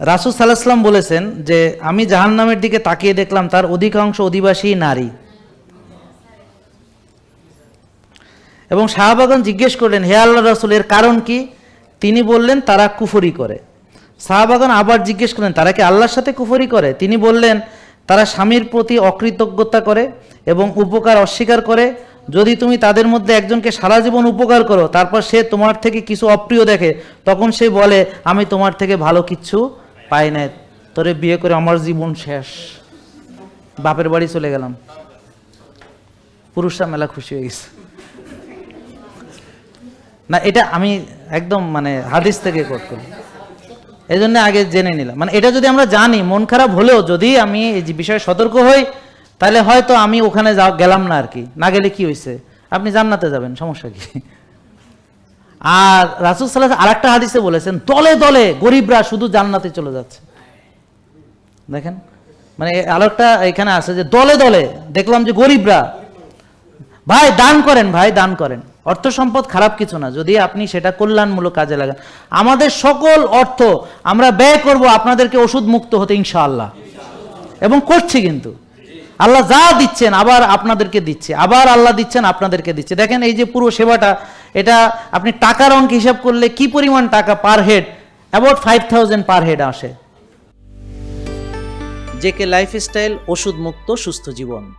রাসুল সাল্লাহাম বলেছেন যে, আমি জাহান্নামের দিকে তাকিয়ে দেখলাম, তার অধিকাংশ অধিবাসী নারী। এবং শাহবাগান জিজ্ঞেস করলেন, হে আল্লাহ রাসুল, এর কারণ কি? তিনি বললেন, তারা কুফরি করে। শাহবাগান আবার জিজ্ঞেস করলেন, তারা কি আল্লাহর সাথে কুফরি করে? তিনি বললেন, তারা স্বামীর প্রতি অকৃতজ্ঞতা করে এবং উপকার অস্বীকার করে। যদি তুমি তাদের মধ্যে একজনকে সারা জীবন উপকার করো, তারপর সে তোমার থেকে কিছু অপ্রিয় দেখে, তখন সে বলে, আমি তোমার থেকে ভালো কিচ্ছু পাই নাই। তোরে বিয়ে করে আমার জীবন শেষ। বাপের বাড়ি চলে গেলাম। পুরুষরা মেলা খুশি হয়ে গেছে। না, এটা আমি একদম মানে হাদিস থেকে কোট করি। এই জন্য আগে জেনে নিলাম। মানে এটা যদি আমরা জানি, মন খারাপ হলেও যদি আমি এই বিষয়ে সতর্ক হই, তাহলে হয়তো আমি ওখানে গেলাম না আর কি। না গেলে কি হয়েছে আপনি জান্নাতে যাবেন, সমস্যা কি? আর রাসুল সাল্লাহ আর একটা হাদিসে বলেছেন, দলে দলে গরিবরা শুধু জান্নাতে চলে যাচ্ছে। দেখেন? মানে আরেকটা এখানে আছে যে দলে দলে দেখলাম যে গরিবরা, ভাই, দান করেন, ভাই, দান করেন। অর্থ সম্পদ খারাপ কিছু না। যদি আপনি সেটা কল্যাণমূলক কাজে লাগান। আমাদের সকল অর্থ আমরা ব্যয় করব আপনাদেরকে ওষুধ মুক্ত হতে ইনশাআল্লাহ। এবং করছি কিন্তু। আল্লাহ যা দিচ্ছেন আবার আপনাদেরকে দিচ্ছে, আবার আল্লাহ দিচ্ছেন আপনাদেরকে দিচ্ছে। দেখেন এই যে পুরো সেবাটা এটা আপনি টাকার অঙ্ক হিসাব করলে কি পরিমাণ টাকা per head about five thousand per head আসে। জেকে লাইফস্টাইল ওষুধ মুক্ত সুস্থ জীবন।